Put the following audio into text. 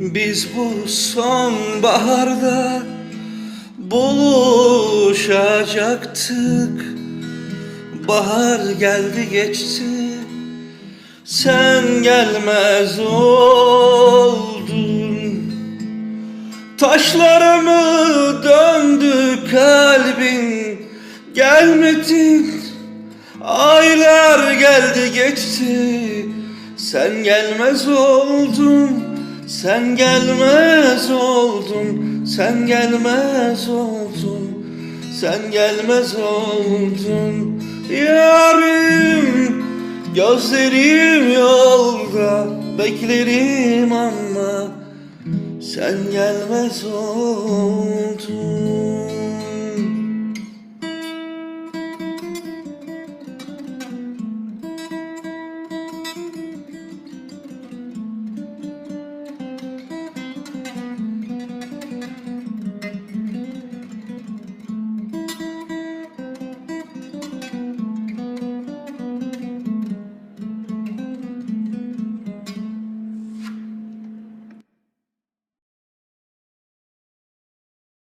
Biz bu sonbaharda buluşacaktık. Bahar geldi geçti Sen gelmez oldun. Taşlarımı döndü kalbin Gelmedin. Aylar geldi geçti Sen gelmez oldun Sen gelmez oldun Sen gelmez oldun Sen gelmez oldun. Yarim Gözlerim yolda Beklerim ama Sen gelmez oldun